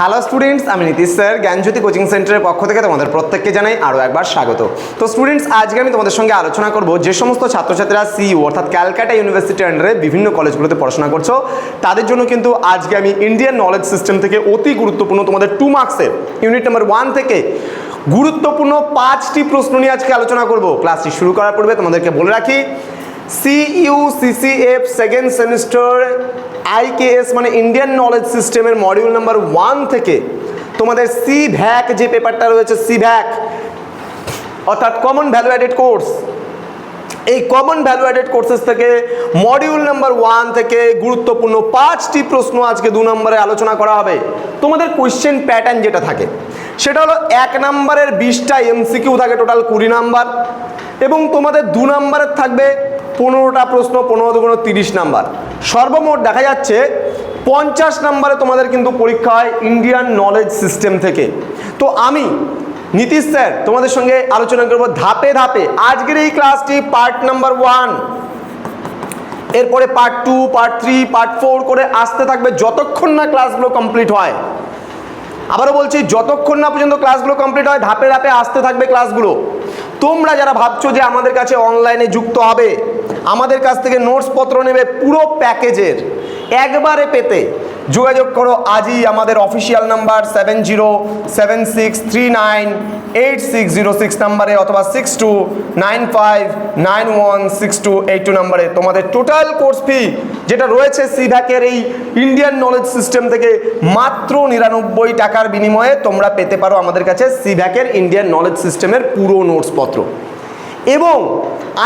Hello students আমি Nitish sir, জ্ঞানজ্যোতি coaching সেন্টারের পক্ষ থেকে তোমাদের প্রত্যেককে জানাই আরও একবার স্বাগত। তো স্টুডেন্টস আজকে আমি তোমাদের সঙ্গে আলোচনা করব যে সমস্ত ছাত্রছাত্রীরা সিইউ অর্থাৎ ক্যালকাটা ইউনিভার্সিটির আন্ডারে বিভিন্ন কলেজগুলোতে পড়াশোনা করছ। তাদের জন্য কিন্তু আজকে আমি ইন্ডিয়ান নলেজ সিস্টেম থেকে অতি গুরুত্বপূর্ণ তোমাদের টু মার্কসের ইউনিট নাম্বার ওয়ান থেকে গুরুত্বপূর্ণ পাঁচটি প্রশ্ন নিয়ে আজকে আলোচনা করব। ক্লাসটি শুরু করার পূর্বে তোমাদেরকে বলে রাখি CU CCF second semester IKS মানে ইন্ডিয়ান নলেজ সিস্টেমের মডিউল নাম্বার ওয়ান থেকে তোমাদের সি ভ্যাক যে পেপারটা রয়েছে সি ভ্যাক অর্থাৎ কমন ভ্যালু অ্যাডেড কোর্স এই কমন ভ্যালু অ্যাডেড কোর্সেস থেকে মডিউল নাম্বার ওয়ান থেকে গুরুত্বপূর্ণ পাঁচটি প্রশ্ন আজকে দু নম্বরে আলোচনা করা হবে। তোমাদের কোয়েশ্চেন প্যাটার্ন যেটা থাকে, সেটা হলো এক নম্বরের বিশটা এমসিকিউ থাকে টোটাল কুড়ি নাম্বার, এবং তোমাদের দু নম্বরের থাকবে পনেরোটা প্রশ্ন, পনেরো দুগুণ তিরিশ নাম্বার। সর্বমোট দেখা যাচ্ছে পঞ্চাশ নাম্বারে তোমাদের কিন্তু পরীক্ষা হয় ইন্ডিয়ান নলেজ সিস্টেম থেকে। তো আমি, নীতিশ স্যার, তোমাদের সঙ্গে আলোচনা করব ধাপে ধাপে। আজকের এই ক্লাসটি পার্ট নাম্বার ওয়ান এরপরে part two part three part four করে আসতে থাকবে যতক্ষণ না ক্লাসগুলো কমপ্লিট হয়। আবারও বলছি, যতক্ষণ না পর্যন্ত ক্লাসগুলো কমপ্লিট হয়, ধাপে ধাপে আসতে থাকবে ক্লাসগুলো তোমরা যারা ভাবছ যে আমাদের কাছে অনলাইনে যুক্ত হবে আমাদের কাছ থেকে নোটস পত্র নেবে পুরো প্যাকেজের। একবারে পেতে যোগাযোগ করো, আজই আমাদের official number seven zero seven six three nine eight six zero six নাম্বারে অথবা six two nine five nine one six two eight two নাম্বারে তোমাদের টোটাল কোর্স ফি যেটা রয়েছে সিভ্যাকের এই ইন্ডিয়ান নলেজ সিস্টেম থেকে মাত্র নিরানব্বই টাকার বিনিময়ে তোমরা পেতে পারো আমাদের কাছে সিভ্যাকের ইন্ডিয়ান নলেজ সিস্টেমের পুরো নোটসপত্র এবং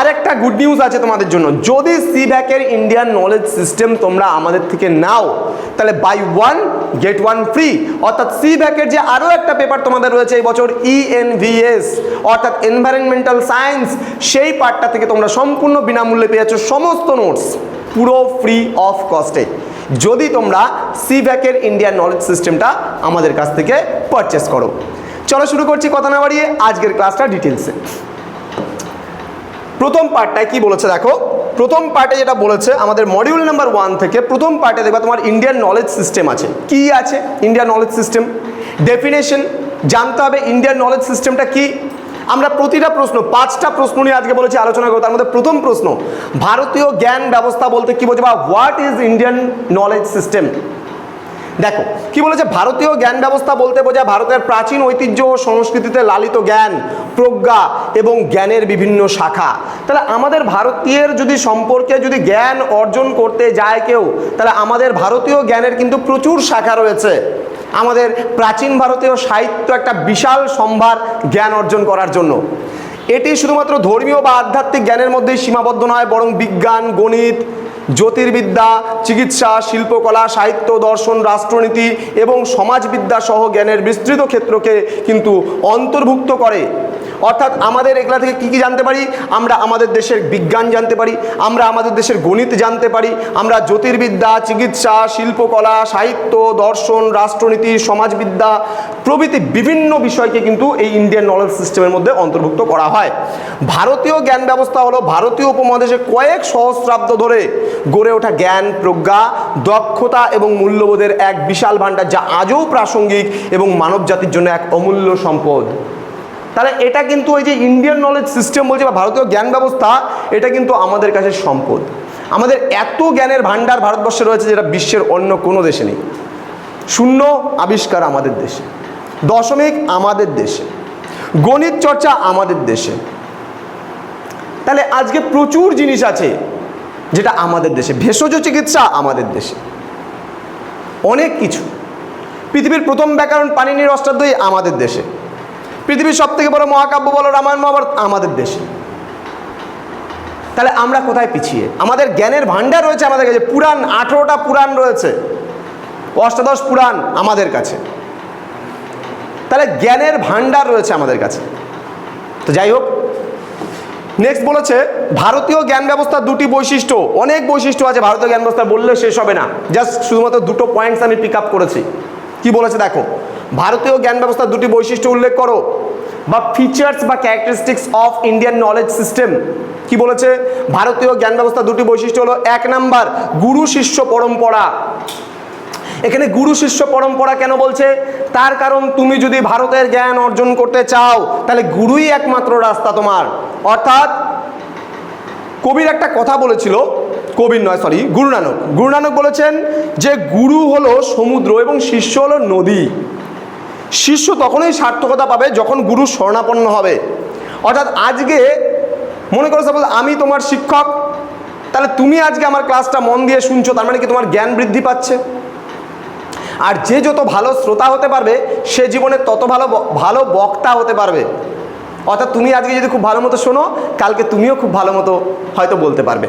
আরেকটা গুড নিউজ আছে তোমাদের জন্য। যদি সিভ্যাকের ইন্ডিয়ান নলেজ সিস্টেম তোমরা আমাদের থেকে নাও, তাহলে buy one get one free অর্থাৎ সিভ্যাকের যে আরও একটা পেপার তোমাদের রয়েছে এই বছর E ইএনভিএস অর্থাৎ এনভায়রনমেন্টাল সায়েন্স সেই পার্টটা থেকে তোমরা সম্পূর্ণ বিনামূল্যে পেয়ে যাচ্ছ সমস্ত নোটস পুরো ফ্রি অফ কস্টে যদি তোমরা সি সিভ্যাকের ইন্ডিয়ান নলেজ সিস্টেমটা আমাদের কাছ থেকে পারচেস করো। চলো শুরু করছি কথা না বাড়িয়ে আজকের ক্লাসটা ডিটেলসে প্রথম পার্টটায় কি বলেছে দেখো? প্রথম পার্টে যেটা বলেছে, আমাদের মডিউল নাম্বার ওয়ান থেকে প্রথম পার্টে দেখবা তোমার ইন্ডিয়ান নলেজ সিস্টেম আছে। কি আছে ইন্ডিয়ান নলেজ সিস্টেম ডেফিনেশন জানতে হবে ইন্ডিয়ান নলেজ সিস্টেমটা কি? আমরা প্রতিটা প্রশ্ন, পাঁচটা প্রশ্ন নিয়ে আজকে বলেছি, আলোচনা করব। তার মধ্যে প্রথম প্রশ্ন, ভারতীয় জ্ঞান ব্যবস্থা বলতে কি বোঝে বা what is Indian knowledge system দেখো, কি বলেছে? ভারতীয় জ্ঞান ব্যবস্থা বলতে বোঝায় ভারতের প্রাচীন ঐতিহ্য ও সংস্কৃতিতে লালিত জ্ঞান, প্রজ্ঞা এবং জ্ঞানের বিভিন্ন শাখা। তাহলে আমাদের ভারতীয়ের যদি সম্পর্কে যদি জ্ঞান অর্জন করতে যায় কেউ, তাহলে আমাদের ভারতীয় জ্ঞানের কিন্তু প্রচুর শাখা রয়েছে। আমাদের প্রাচীন ভারতীয় সাহিত্য একটা বিশাল সম্ভার জ্ঞান অর্জন করার জন্য। এটি শুধুমাত্র ধর্মীয় বা আধ্যাত্মিক জ্ঞানের মধ্যেই সীমাবদ্ধ নয়, বরং বিজ্ঞান, গণিত জ্যোতির্বিদ্যা, চিকিৎসা, শিল্পকলা, সাহিত্য, দর্শন, রাষ্ট্রনীতি এবং সমাজবিদ্যা সহ জ্ঞানের বিস্তৃত ক্ষেত্রকে কিন্তু অন্তর্ভুক্ত করে। অর্থাৎ আমাদের এগুলা থেকে কী কী জানতে পারি? আমরা আমাদের দেশের বিজ্ঞান জানতে পারি, আমরা আমাদের দেশের গণিত জানতে পারি, আমরা জ্যোতির্বিদ্যা, চিকিৎসা, শিল্পকলা, সাহিত্য, দর্শন, রাষ্ট্রনীতি, সমাজবিদ্যা প্রভৃতি বিভিন্ন বিষয়কে কিন্তু এই ইন্ডিয়ান নলেজ সিস্টেমের মধ্যে অন্তর্ভুক্ত করা হয়। ভারতীয় জ্ঞান ব্যবস্থা হলো ভারতীয় উপমহাদেশে কয়েক সহস্রাব্দ ধরে গড়ে ওঠা জ্ঞান, প্রজ্ঞা, দক্ষতা এবং মূল্যবোধের এক বিশাল ভাণ্ডার যা আজও প্রাসঙ্গিক এবং মানব জাতির জন্য এক অমূল্য সম্পদ। তাহলে এটা কিন্তু ওই যে ইন্ডিয়ান নলেজ সিস্টেম বলছে বা ভারতীয় জ্ঞান ব্যবস্থা, এটা কিন্তু আমাদের কাছে সম্পদ। আমাদের এত জ্ঞানের ভাণ্ডার ভারতবর্ষে রয়েছে যেটা বিশ্বের অন্য কোনো দেশে নেই। শূন্য আবিষ্কার আমাদের দেশে। দশমিক আমাদের দেশে। গণিত চর্চা আমাদের দেশে। তাহলে আজকে প্রচুর জিনিস আছে যেটা আমাদের দেশে। ভেষজ চিকিৎসা আমাদের দেশে। অনেক কিছু। পৃথিবীর প্রথম ব্যাকরণ পানিনির অষ্টাধ্যায়ী আমাদের দেশে। পৃথিবীর সব থেকে বড় মহাকাব্য বলো রামায়ণ, মহাভারত, আমাদের দেশে। তাহলে আমরা কোথায় পিছিয়ে? আমাদের জ্ঞানের ভাণ্ডার রয়েছে আমাদের কাছে। পুরাণ, আঠেরোটা পুরাণ রয়েছে। অষ্টাদশ পুরাণ আমাদের কাছে। তাহলে জ্ঞানের ভাণ্ডার রয়েছে আমাদের কাছে। তো যাই হোক নেক্সট বলেছে, ভারতীয় জ্ঞান ব্যবস্থার দুটি বৈশিষ্ট্য। অনেক বৈশিষ্ট্য আছে, ভারতীয় জ্ঞান ব্যবস্থা বললে শেষ হবে না। জাস্ট শুধুমাত্র দুটো পয়েন্টস আমি পিক আপ করেছি। কি বলেছে দেখো? ভারতীয় জ্ঞান ব্যবস্থার দুটি বৈশিষ্ট্য উল্লেখ করো। বা ফিচার্স বা characteristics of Indian knowledge system কি বলেছে? ভারতীয় জ্ঞান ব্যবস্থার দুটি বৈশিষ্ট্য হলো, এক নাম্বার, গুরু শিষ্য পরম্পরা। এখানে গুরু শিষ্য পরম্পরা কেন বলছে? তার কারণ তুমি যদি ভারতের জ্ঞান অর্জন করতে চাও, তাহলে গুরুই একমাত্র রাস্তা তোমার। অর্থাৎ, কবির একটা কথা বলেছিল, কবির নয় সরি গুরু নানক গুরু নানক বলেছেন যে, গুরু হলো সমুদ্র এবং শিষ্য হলো নদী। শিষ্য তখনই সার্থকতা পাবে যখন গুরু শরণাপন্ন হবে। অর্থাৎ আজকে মনে করো সাপোজ আমি তোমার শিক্ষক, তাহলে তুমি আজকে আমার ক্লাসটা মন দিয়ে শুনছো, তার মানে কি তোমার জ্ঞান বৃদ্ধি পাচ্ছে? আর যে যত ভালো শ্রোতা হতে পারবে, সে জীবনে তত ভালো ভালো বক্তা হতে পারবে। অর্থাৎ তুমি আজকে যদি খুব ভালো মতো শোনো, কালকে তুমিও খুব ভালো মতো হয়তো বলতে পারবে।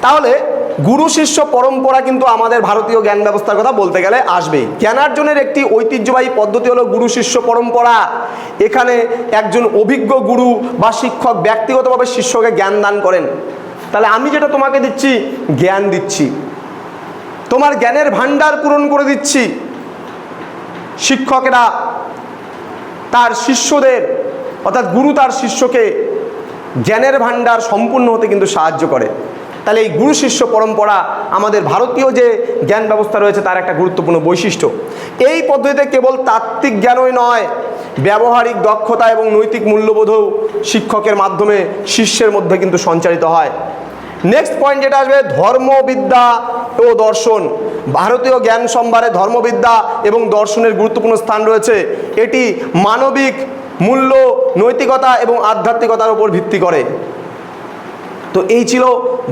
তাহলে গুরু শিষ্য পরম্পরা কিন্তু আমাদের ভারতীয় জ্ঞান ব্যবস্থার কথা বলতে গেলে আসবেই জ্ঞানার্জনের একটি ঐতিহ্যবাহী পদ্ধতি হলো গুরু শিষ্য পরম্পরা। এখানে একজন অভিজ্ঞ গুরু বা শিক্ষক ব্যক্তিগতভাবে শিষ্যকে জ্ঞান দান করেন। তাহলে আমি যেটা তোমাকে দিচ্ছি, জ্ঞান দিচ্ছি। তোমার জ্ঞানের ভাণ্ডার পূরণ করে দিচ্ছি। শিক্ষকেরা তার শিষ্যদের, অর্থাৎ গুরু তার শিষ্যকে জ্ঞানের ভাণ্ডার সম্পূর্ণ হতে কিন্তু সাহায্য করে। তাহলে এই গুরু শিষ্য পরম্পরা আমাদের ভারতীয় যে জ্ঞান ব্যবস্থা রয়েছে তার একটা গুরুত্বপূর্ণ বৈশিষ্ট্য। এই পদ্ধতিতে কেবল তাত্ত্বিক জ্ঞানই নয়, ব্যবহারিক দক্ষতা এবং নৈতিক মূল্যবোধও শিক্ষকের মাধ্যমে শিষ্যের মধ্যে কিন্তু সঞ্চারিত হয়। নেক্সট পয়েন্ট যেটা আসবে, ধর্মবিদ্যা ও দর্শন। ভারতীয় জ্ঞান সম্ভারে ধর্মবিদ্যা এবং দর্শনের গুরুত্বপূর্ণ স্থান রয়েছে। এটি মানবিক মূল্য, নৈতিকতা এবং আধ্যাত্মিকতার উপর ভিত্তি করে। তো এই ছিল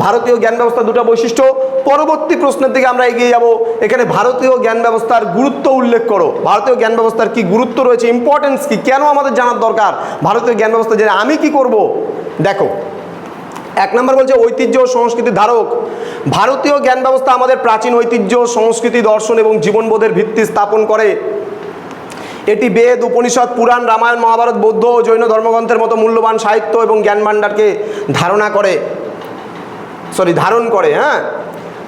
ভারতীয় জ্ঞান ব্যবস্থার দুটো বৈশিষ্ট্য। পরবর্তী প্রশ্নের দিকে আমরা এগিয়ে যাব। এখানে ভারতীয় জ্ঞান ব্যবস্থার গুরুত্ব উল্লেখ করো। ভারতীয় জ্ঞান ব্যবস্থার কি গুরুত্ব রয়েছে ইম্পর্টেন্স কি, কেন আমাদের জানার দরকার? ভারতীয় জ্ঞান ব্যবস্থা জেনে আমি কি করব? দেখো, এক নম্বর বলছে ঐতিহ্য ও সংস্কৃতির ধারক। ভারতীয় জ্ঞান ব্যবস্থা আমাদের প্রাচীন ঐতিহ্য, সংস্কৃতি, দর্শন এবং জীবনবোধের ভিত্তি স্থাপন করে। এটি বেদ, উপনিষদ, পুরাণ, রামায়ণ, মহাভারত, বৌদ্ধ ও জৈন ধর্মগ্রন্থের মতো মূল্যবান সাহিত্য এবং জ্ঞান ভাণ্ডারকে ধারণা করে সরি ধারণ করে হ্যাঁ?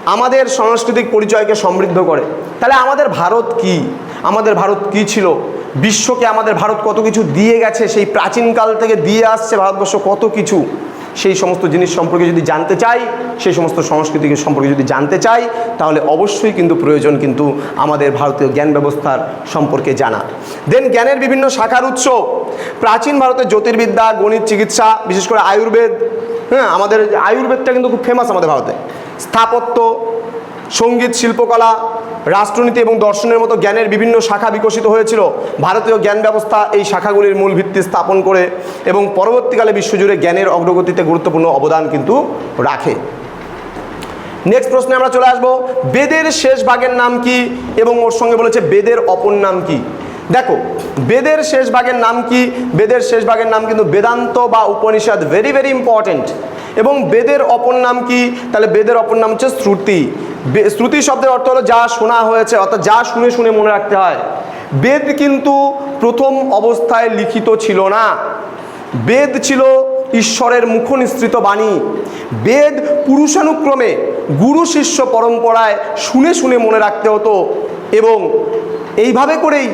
আমাদের সাংস্কৃতিক পরিচয়কে সমৃদ্ধ করে। তাহলে আমাদের ভারত কি? আমাদের ভারত কি ছিল? বিশ্বকে আমাদের ভারত কত কিছু দিয়ে গেছে? সেই প্রাচীনকাল থেকে দিয়ে আসছে ভারতবর্ষ কত কিছু? সেই সমস্ত জিনিস সম্পর্কে যদি জানতে চাই, সেই সমস্ত সংস্কৃতিকে সম্পর্কে যদি জানতে চাই, তাহলে অবশ্যই কিন্তু প্রয়োজন কিন্তু আমাদের ভারতীয় জ্ঞান ব্যবস্থার সম্পর্কে জানা। দেন জ্ঞানের বিভিন্ন শাখার উৎস, প্রাচীন ভারতের জ্যোতির্বিদ্যা, গণিত, চিকিৎসা, বিশেষ করে আয়ুর্বেদ হ্যাঁ আমাদের আয়ুর্বেদটা কিন্তু খুব ফেমাস আমাদের ভারতে। স্থাপত্য, সংগীত, শিল্পকলা রাষ্ট্রনীতি এবং দর্শনের মতো জ্ঞানের বিভিন্ন শাখা বিকশিত হয়েছিল। ভারতীয় জ্ঞান ব্যবস্থা এই শাখাগুলির মূল ভিত্তি স্থাপন করে এবং পরবর্তীকালে বিশ্বজুড়ে জ্ঞানের অগ্রগতিতে গুরুত্বপূর্ণ অবদান কিন্তু রাখে। নেক্সট প্রশ্নে আমরা চলে আসব, বেদের শেষ ভাগের নাম কি? এবং ওর সঙ্গে বলেছে, বেদের অপর নাম কি? দেখো, বেদের শেষ ভাগের নাম কি? বেদের শেষ ভাগের নাম কিন্তু বেদান্ত বা উপনিষদ ভেরি ভেরি ইম্পর্টেন্ট এবং বেদের অপর নাম কি? তাহলে বেদের অপর নাম হচ্ছে শ্রুতি। শ্রুতি শব্দের অর্থ হলো যা শোনা হয়েছে, অর্থাৎ যা শুনে শুনে মনে রাখতে হয়। বেদ কিন্তু প্রথম অবস্থায় লিখিত ছিল না। বেদ ছিল ঈশ্বরের মুখনিসৃত বাণী। বেদ পুরুষানুক্রমে গুরু শিষ্য পরম্পরায় শুনে শুনে মনে রাখতে হতো এবং এইভাবে করেই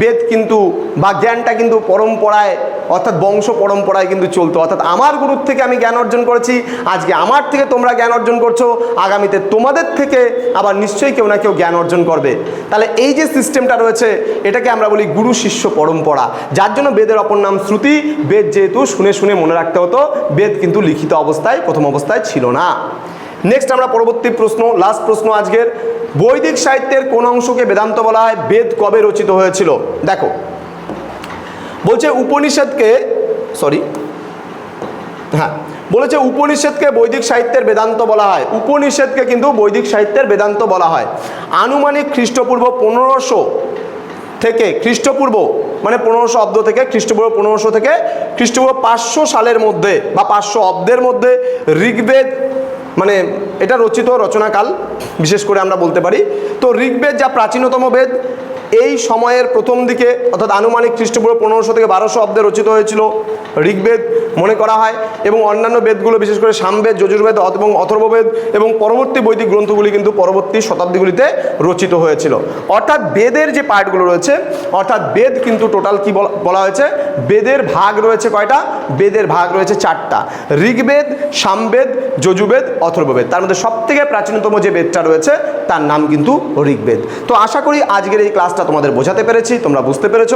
বেদ কিন্তু বা জ্ঞানটা কিন্তু পরম্পরায়, অর্থাৎ বংশ পরম্পরায় কিন্তু চলতো। অর্থাৎ আমার গুরুর থেকে আমি জ্ঞান অর্জন করেছি, আজকে আমার থেকে তোমরা জ্ঞান অর্জন করছ, আগামীতে তোমাদের থেকে আবার নিশ্চয়ই কেউ না কেউ জ্ঞান অর্জন করবে। তাহলে এই যে সিস্টেমটা রয়েছে, এটাকে আমরা বলি গুরু শিষ্য পরম্পরা। যার জন্য বেদের অপর নাম শ্রুতি, বেদ যেহেতু শুনে শুনে মনে রাখতে হতো, বেদ কিন্তু লিখিত অবস্থায়, প্রথম অবস্থায় ছিল না। নেক্সট আমরা পরবর্তী প্রশ্ন লাস্ট প্রশ্ন আজকের। বৈদিক সাহিত্যের কোন অংশকে বেদান্ত বলা হয়, বেদ কবে রচিত হয়েছিল? দেখো। বলছে উপনিষদকে সরি হ্যাঁ বলেছে উপনিষদকে বৈদিক সাহিত্যের বেদান্ত বলা হয়। উপনিষদকে কিন্তু বৈদিক সাহিত্যের বেদান্ত বলা হয়। আনুমানিক খ্রিস্টপূর্ব পনেরোশো থেকে খ্রিস্টপূর্ব মানে পনেরোশো অব্দ থেকে খ্রিস্টপূর্ব পনেরোশো থেকে খ্রিস্টপূর্ব পাঁচশো সালের মধ্যে বা পাঁচশো অব্দের মধ্যে ঋগ্বেদ মানে এটা রচিত রচনাকাল বিশেষ করে আমরা বলতে পারি। তো ঋগ্বেদ যা প্রাচীনতম বেদ এই সময়ের প্রথম দিকে, অর্থাৎ আনুমানিক খ্রিস্টপূর্ব পনেরোশো থেকে বারোশো অব্দে রচিত হয়েছিল ঋগ্বেদ, মনে করা হয়, এবং অন্যান্য বেদগুলো, বিশেষ করে সামবেদ, যজুর্বেদ এবং অথর্ববেদ এবং পরবর্তী বৈদিক গ্রন্থগুলি কিন্তু পরবর্তী শতাব্দীগুলিতে রচিত হয়েছিল। অর্থাৎ বেদের যে পার্টগুলো রয়েছে, অর্থাৎ বেদ কিন্তু টোটাল কি বলা- হয়েছে? বেদের ভাগ রয়েছে কয়টা? বেদের ভাগ রয়েছে চারটা। ঋগ্বেদ, সামবেদ যজুবেদ অথর্ববেদ। তার মধ্যে সবথেকে প্রাচীনতম যে বেদটা রয়েছে, তার নাম কিন্তু ঋগ্বেদ। তো আশা করি আজকের এই ক্লাসটা তোমাদের বোঝাতে পেরেছি, তোমরা বুঝতে পেরেছ।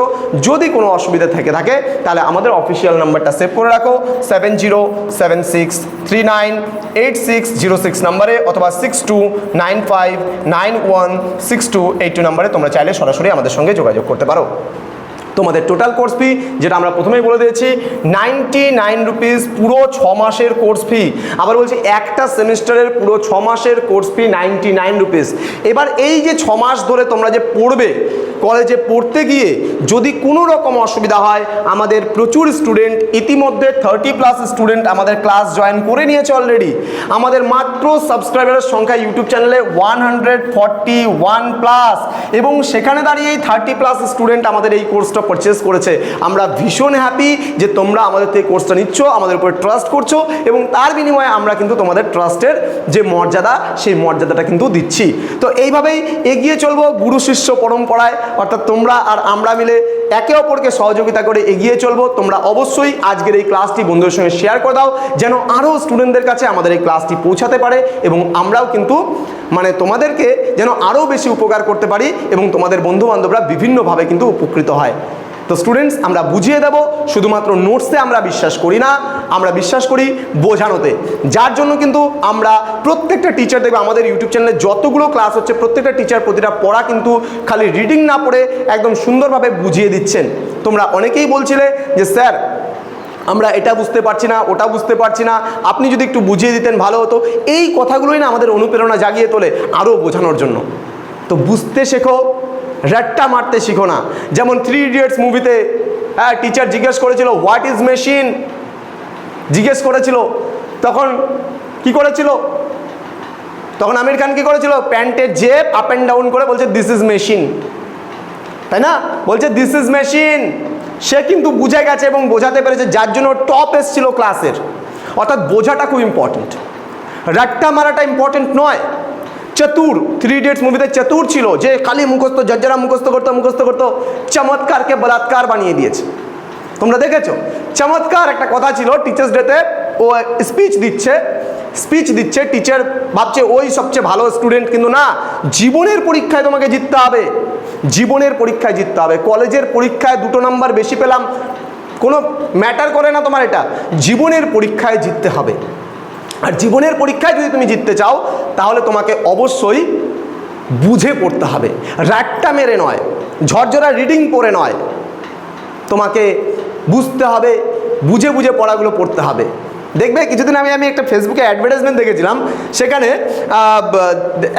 যদি কোনো অসুবিধা থেকে থাকে, তাহলে আমাদের অফিসিয়াল নাম্বারটা সেভ করে রাখো seven zero seven six three nine eight six zero six নাম্বারে অথবা six two nine five nine one six two eight two নাম্বারে তোমরা চাইলে সরাসরি আমাদের সঙ্গে যোগাযোগ করতে পারো। তোমাদের টোটাল কোর্স ফি যেটা আমরা প্রথমেই বলে দিয়েছি নাইনটি নাইন রুপিস পুরো ছ মাসের কোর্স ফি আবার বলছি একটা সেমিস্টারের পুরো ছ মাসের course fee ninety nine rupees এবার এই যে ছ মাস ধরে তোমরা যে পড়বে কলেজে পড়তে গিয়ে যদি কোনো রকম অসুবিধা হয়, আমাদের প্রচুর স্টুডেন্ট ইতিমধ্যে থার্টি প্লাস স্টুডেন্ট আমাদের ক্লাস জয়েন করে নিয়েছে অলরেডি আমাদের মাত্র সাবস্ক্রাইবারের সংখ্যা ইউটিউব চ্যানেলে one hundred forty one plus এবং সেখানে দাঁড়িয়েই থার্টি প্লাস স্টুডেন্ট আমাদের এই কোর্সটা পারচেস করেছে। আমরা ভীষণ হ্যাপি যে তোমরা আমাদের থেকে কোর্সটা নিচ্ছ, আমাদের উপরে ট্রাস্ট করছ এবং তার বিনিময়ে আমরা কিন্তু তোমাদের ট্রাস্টের যে মর্যাদা, সেই মর্যাদাটা কিন্তু দিচ্ছি। তো এইভাবেই এগিয়ে চলবো গুরু শিষ্য পরম্পরায়। অর্থাৎ তোমরা আর আমরা মিলে একে অপরকে সহযোগিতা করে এগিয়ে চলবো। তোমরা অবশ্যই আজকের এই ক্লাসটি বন্ধুদের সঙ্গে শেয়ার করে দাও, যেন আরও স্টুডেন্টদের কাছে আমাদের এই ক্লাসটি পৌঁছাতে পারে এবং আমরাও কিন্তু মানে তোমাদেরকে যেন আরও বেশি উপকার করতে পারি এবং তোমাদের বন্ধু বান্ধবরা বিভিন্নভাবে কিন্তু উপকৃত হয়। তো স্টুডেন্টস আমরা বুঝিয়ে দেব, শুধুমাত্র নোটসে আমরা বিশ্বাস করি না, আমরা বিশ্বাস করি বোঝানোতে। যার জন্য কিন্তু আমরা প্রত্যেকটা টিচার দেখবে আমাদের ইউটিউব চ্যানেলে যতগুলো ক্লাস হচ্ছে, প্রত্যেকটা টিচার প্রতিটা পড়া কিন্তু খালি রিডিং না পড়ে একদম সুন্দরভাবে বুঝিয়ে দিচ্ছেন। তোমরা অনেকেই বলছিলে যে, স্যার, আমরা এটা বুঝতে পারছি না, ওটা বুঝতে পারছি না, আপনি যদি একটু বুঝিয়ে দিতেন ভালো হতো। এই কথাগুলোই না আমাদের অনুপ্রেরণা জাগিয়ে তোলে আরও বোঝানোর জন্য। তো বুঝতে শেখো র্যাটটা মারতে শিখো না। যেমন থ্রি ইডিয়টস মুভিতে হ্যাঁ টিচার জিজ্ঞেস করেছিল হোয়াট ইজ মেশিন জিজ্ঞেস করেছিল। তখন কি করেছিল? তখন আমির খান কী করেছিল? প্যান্টের জেব আপ অ্যান্ড ডাউন করে বলছে দিস ইজ মেশিন তাই না? বলছে দিস ইজ মেশিন সে কিন্তু বুঝে গেছে এবং বোঝাতে পেরেছে, যার জন্য টপ এসছিল ক্লাসের অর্থাৎ বোঝাটা খুব ইম্পর্টেন্ট রাট্টা মারাটা ইম্পর্টেন্ট নয়। চতুর থ্রি ইডিয়টস মুভিতে চতুর ছিল, যে খালি মুখস্থ জজ্জারা মুখস্থ করতো মুখস্থ করতো, চমৎকারকে বলাৎকার বানিয়ে দিয়েছে। তোমরা দেখেছ? চমৎকার একটা কথা ছিল টিচার্স ডেতে ও স্পিচ দিচ্ছে স্পিচ দিচ্ছে টিচার ভাবছে, ওই সবচেয়ে ভালো স্টুডেন্ট কিন্তু না, জীবনের পরীক্ষায় তোমাকে জিততে হবে। জীবনের পরীক্ষায় জিততে হবে। কলেজের পরীক্ষায় দুটো নাম্বার বেশি পেলাম, কোনো ম্যাটার করে না তোমার এটা। জীবনের পরীক্ষায় জিততে হবে। আর জীবনের পরীক্ষায় যদি তুমি জিততে চাও, তাহলে তোমাকে অবশ্যই বুঝে পড়তে হবে। রাটটা মেরে নয়, ঝরঝরা রিডিং পড়ে নয়। তোমাকে বুঝতে হবে, বুঝে বুঝে পড়াগুলো পড়তে হবে। দেখবে, কিছুদিন আমি আমি একটা ফেসবুকে অ্যাডভার্টাইজমেন্ট দেখেছিলাম, সেখানে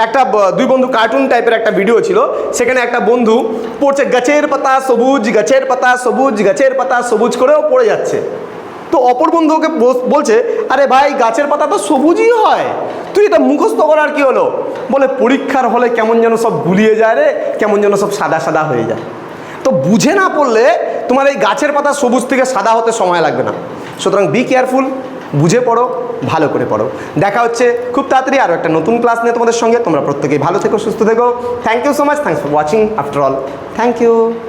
একটা দুই বন্ধু কার্টুন টাইপের একটা ভিডিও ছিল। সেখানে একটা বন্ধু পড়ছে, গাছের পাতা সবুজ, গাছের পাতা সবুজ, গাছের পাতা সবুজ করেও পড়ে যাচ্ছে। তো অপর বন্ধু ওকে বস- বলছে, আরে ভাই, গাছের পাতা তো সবুজই হয়। তুই এটা মুখস্থ করার কি হলো? বলে, পরীক্ষার হলে কেমন যেন সব গুলিয়ে যায় রে, কেমন যেন সব সাদা সাদা হয়ে যায়। তো বুঝে না পড়লে তোমার এই গাছের পাতা সবুজ থেকে সাদা হতে সময় লাগবে না। সুতরাং বি কেয়ারফুল বুঝে পড়ো, ভালো করে পড়ো। দেখা হচ্ছে খুব তাড়াতাড়ি আরও একটা নতুন ক্লাস নিয়ে তোমাদের সঙ্গে। তোমরা প্রত্যেকেই ভালো থেকো, সুস্থ থেকো। Thank you so much thanks for watching after all thank you